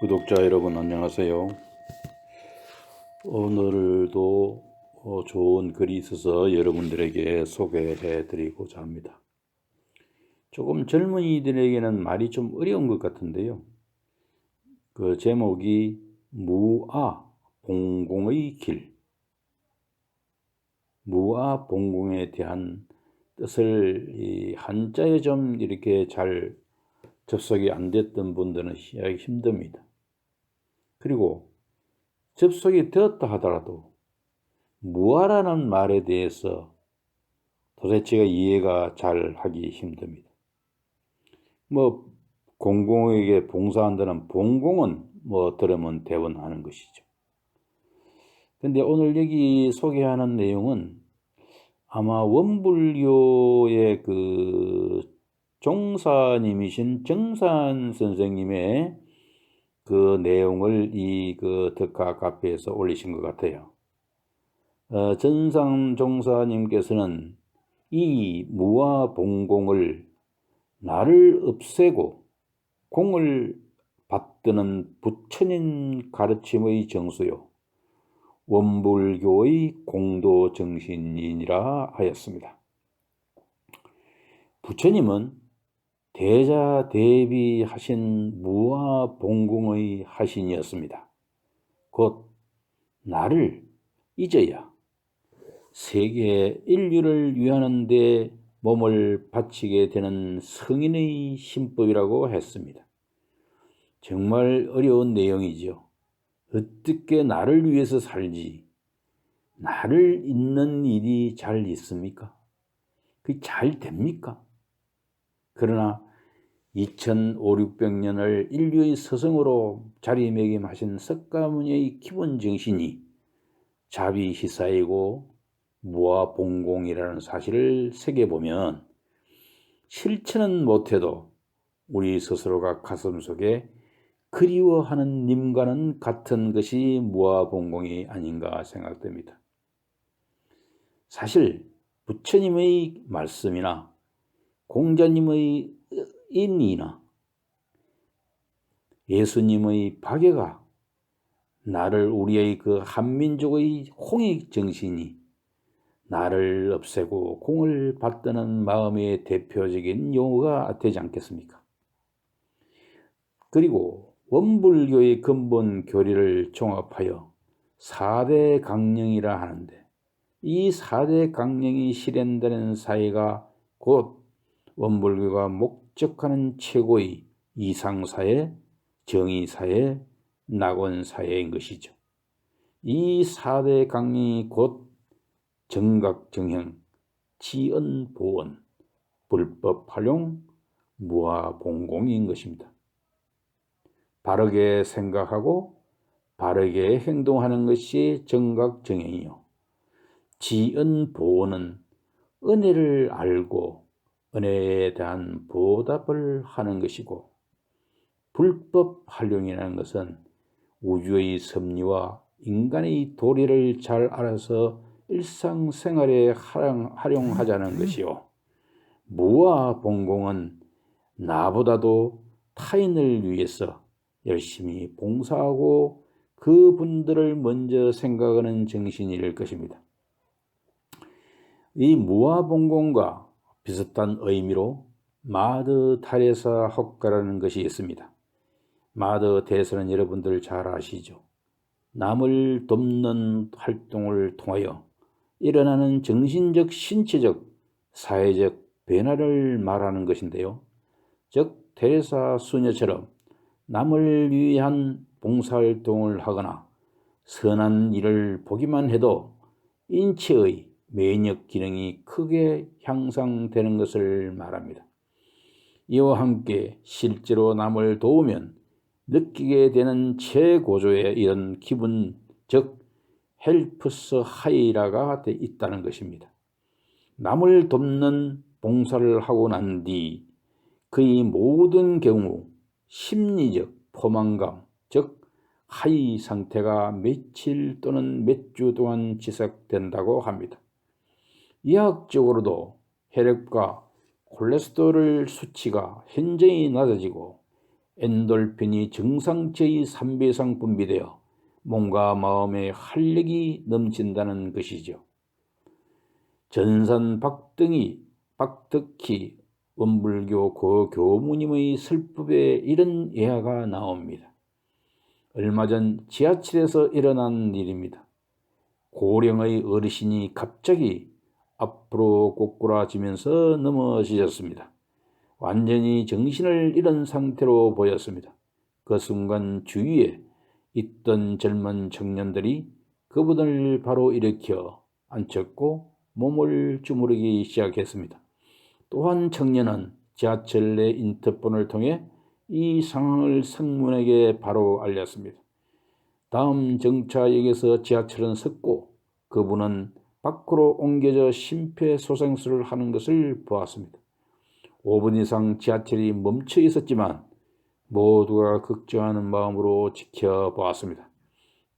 구독자 여러분 안녕하세요. 오늘도 어, 좋은 글이 있어서 여러분들에게 소개해 드리고자 합니다. 조금 젊은이들에게는 말이 좀 어려운 것 같은데요. 그 제목이 무아 봉공의 길. 무아 봉공에 대한 뜻을 이 한자에 좀 이렇게 잘 접속이 안 됐던 분들은 이해하기 힘듭니다. 그리고 접속이 되었다 하더라도 무아라는 말에 대해서 도대체가 이해가 잘 하기 힘듭니다. 뭐 공공에게 봉사한다는 봉공은 뭐 들으면 대원하는 것이죠. 근데 오늘 여기 소개하는 내용은 아마 원불교의 그 종사님이신 정산 선생님의 그 내용을 이 그 덕화 카페에서 올리신 것 같아요. 어, 전상 종사님께서는 이 무와 봉공을 나를 없애고 공을 받드는 부처님 가르침의 정수요. 원불교의 공도 정신이니라 하였습니다. 부처님은 대자 대비하신 무아 봉공의 하신이었습니다. 곧 나를 잊어야 세계 인류를 위하는데 몸을 바치게 되는 성인의 신법이라고 했습니다. 정말 어려운 내용이죠. 어떻게 나를 위해서 살지? 나를 잊는 일이 잘 있습니까? 그 잘 됩니까? 그러나 2500년을 인류의 서성으로 자리매김하신 석가모니의 기본 정신이 자비희사이고 무아봉공이라는 사실을 새겨보면 실천은 못해도 우리 스스로가 가슴속에 그리워하는 님과는 같은 것이 무아봉공이 아닌가 생각됩니다. 사실 부처님의 말씀이나 공자님의 인이나 예수님의 박애가 나를 우리의 그 한민족의 홍익 정신이 나를 없애고 공을 받드는 마음의 대표적인 용어가 되지 않겠습니까? 그리고 원불교의 근본 교리를 종합하여 4대 강령이라 하는데 이 4대 강령이 실현되는 사회가 곧 원불교가 목 적하는 최고의 이상사회, 정의사회, 낙원사회인 것이죠. 이 4대 강령이 곧 정각정형, 지언보언, 불법 활용, 무아봉공인 것입니다. 바르게 생각하고 바르게 행동하는 것이 정각정형이요. 지언보언은 은혜를 알고 은혜에 대한 보답을 하는 것이고 불법 활용이라는 것은 우주의 섭리와 인간의 도리를 잘 알아서 일상생활에 활용, 하자는 것이요. 무와 봉공은 나보다도 타인을 위해서 열심히 봉사하고 그분들을 먼저 생각하는 정신일 것입니다. 이 무아봉공과 비슷한 의미로 마드 타레사 헛가라는 것이 있습니다. 마드 대사는 여러분들 잘 아시죠? 남을 돕는 활동을 통하여 일어나는 정신적, 신체적, 사회적 변화를 말하는 것인데요. 즉, 테레사 수녀처럼 남을 위한 봉사활동을 하거나 선한 일을 보기만 해도 인체의 免疫 기능이 크게 향상되는 것을 말합니다. 이와 함께 실제로 남을 도우면 느끼게 되는 최고조의 이런 기분, 즉 헬프스 하이라가 있다는 것입니다. 남을 돕는 봉사를 하고 난 뒤 그의 모든 경우 심리적 포만감, 즉 하이 상태가 며칠 또는 몇 주 동안 지속된다고 합니다. 의학적으로도 혈액과 콜레스테롤 수치가 현저히 낮아지고 엔돌핀이 정상체의 3배 이상 분비되어 몸과 마음의 활력이 넘친다는 것이죠. 전산 박등이 박덕희 원불교 고 교무님의 슬픔에 이런 예화가 나옵니다. 얼마 전 지하철에서 일어난 일입니다. 고령의 어르신이 갑자기 앞으로 꼬꾸라지면서 넘어지셨습니다. 완전히 정신을 잃은 상태로 보였습니다. 그 순간 주위에 있던 젊은 청년들이 그분을 바로 일으켜 앉혔고 몸을 주무르기 시작했습니다. 또한 청년은 지하철 내 인터폰을 통해 이 상황을 상문에게 바로 알렸습니다. 다음 정차역에서 지하철은 섰고 그분은 밖으로 옮겨져 심폐소생술을 하는 것을 보았습니다. 5분 이상 지하철이 멈춰 있었지만 모두가 걱정하는 마음으로 지켜보았습니다.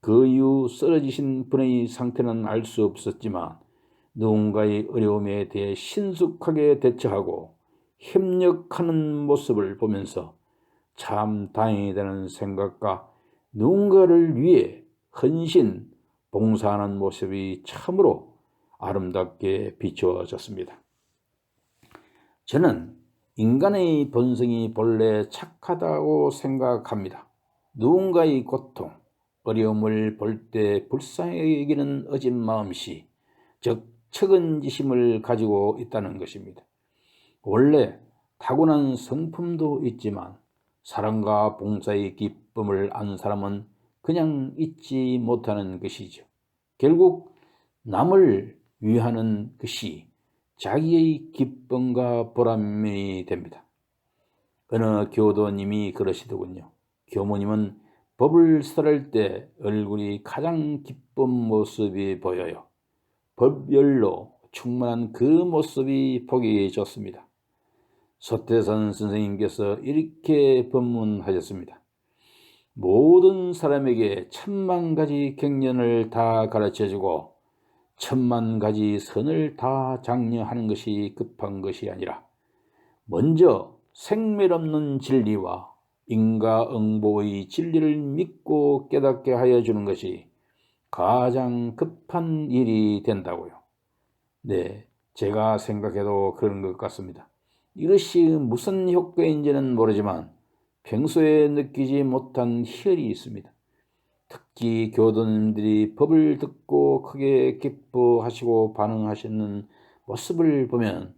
그 이후 쓰러지신 분의 상태는 알 수 없었지만 누군가의 어려움에 대해 신속하게 대처하고 협력하는 모습을 보면서 참 다행이라는 생각과 누군가를 위해 헌신, 봉사하는 모습이 참으로 아름답게 비추어졌습니다. 저는 인간의 본성이 본래 착하다고 생각합니다. 누군가의 고통, 어려움을 볼 때 불쌍히 여기는 어진 마음씨, 즉 측은지심을 가지고 있다는 것입니다. 원래 타고난 성품도 있지만 사랑과 봉사의 기쁨을 아는 사람은 그냥 잊지 못하는 것이죠. 결국 남을 위하는 것이 자기의 기쁨과 보람이 됩니다. 어느 교도님이 그러시더군요. 교모님은 법을 설할 때 얼굴이 가장 기쁜 모습이 보여요. 법열로 충만한 그 모습이 보기 좋습니다. 소태선 선생님께서 이렇게 법문하셨습니다. 모든 사람에게 천만 가지 경련을 다 가르쳐주고 천만 가지 선을 다 장려하는 것이 급한 것이 아니라 먼저 생멸 없는 진리와 인과응보의 진리를 믿고 깨닫게 하여 주는 것이 가장 급한 일이 된다고요. 네, 제가 생각해도 그런 것 같습니다. 이것이 무슨 효과인지는 모르지만 평소에 느끼지 못한 희열이 있습니다. 특히 교도님들이 법을 듣고 크게 기뻐하시고 반응하시는 모습을 보면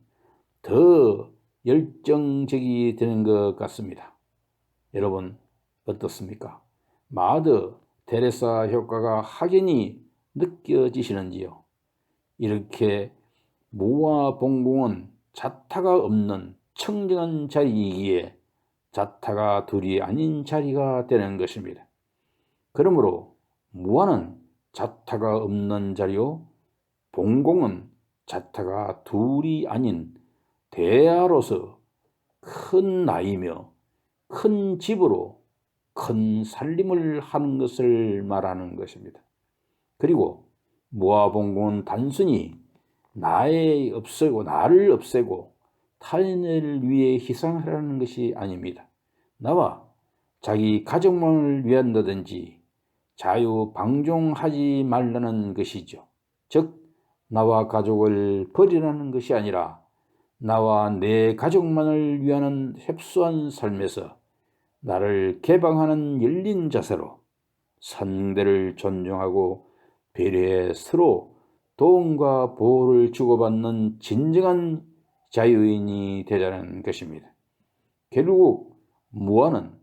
더 열정적이 되는 것 같습니다. 여러분 어떻습니까? 마드 테레사 효과가 확연히 느껴지시는지요? 이렇게 무와 봉공은 자타가 없는 청정한 자리이기에 자타가 둘이 아닌 자리가 되는 것입니다. 그러므로 무아는 자타가 없는 자리요 봉공은 자타가 둘이 아닌 대야로서 큰 나이며 큰 집으로 큰 살림을 하는 것을 말하는 것입니다. 그리고 무아봉공은 단순히 나의 없애고 나를 없애고 타인을 위해 희생하라는 것이 아닙니다. 나와 자기 가족만을 위한다든지 자유 방종하지 말라는 것이죠. 즉 나와 가족을 버리라는 것이 아니라 나와 내 가족만을 위하는 협소한 삶에서 나를 개방하는 열린 자세로 상대를 존중하고 배려해 서로 도움과 보호를 주고받는 진정한 자유인이 되자는 것입니다. 결국 무아는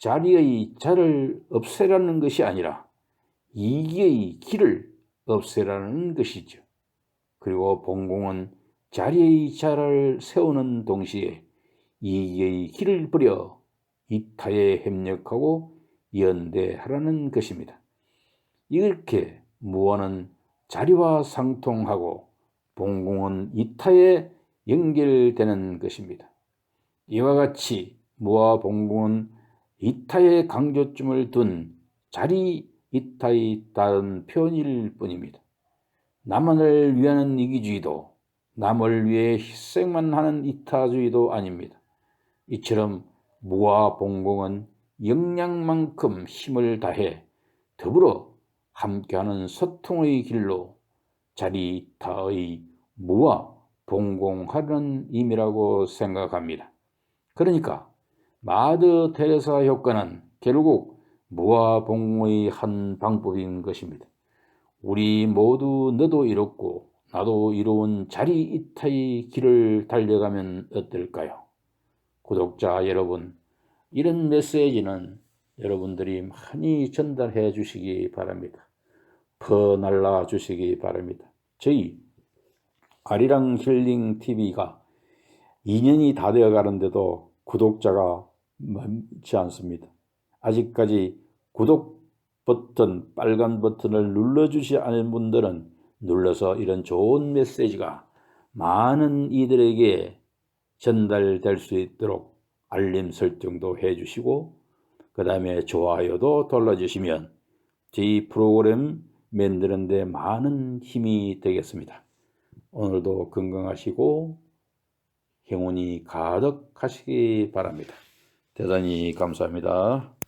자리의 자를 없애라는 것이 아니라 이기의 길을 없애라는 것이죠. 그리고 봉공은 자리의 자를 세우는 동시에 이기의 길을 버려 이타에 협력하고 연대하라는 것입니다. 이렇게 무언은 자리와 상통하고 봉공은 이타에 연결되는 것입니다. 이와 같이 무와 봉공은 이타의 강조점을 둔 자리 이타의 다른 표현일 뿐입니다. 남만을 위하는 이기주의도 남을 위해 희생만 하는 이타주의도 아닙니다. 이처럼 무와 봉공은 역량만큼 힘을 다해 더불어 함께하는 소통의 길로 자리타의 무와 봉공하는 의미라고 생각합니다. 그러니까 마더 테레사 효과는 결국 무와 봉의 한 방법인 것입니다. 우리 모두 너도 이롭고 나도 이로운 자리 이타의 길을 달려가면 어떨까요? 구독자 여러분, 이런 메시지는 여러분들이 많이 전달해 주시기 바랍니다. 퍼날라 주시기 바랍니다. 저희 아리랑 힐링 TV가 2년이 다 되어 가는데도 구독자가 많지 않습니다. 아직까지 구독 버튼, 빨간 버튼을 눌러주지 않은 분들은 눌러서 이런 좋은 메시지가 많은 이들에게 전달될 수 있도록 알림 설정도 해주시고 그 다음에 좋아요도 눌러주시면 저희 프로그램 만드는 데 많은 힘이 되겠습니다. 오늘도 건강하시고 행운이 가득하시기 바랍니다. 대단히 감사합니다.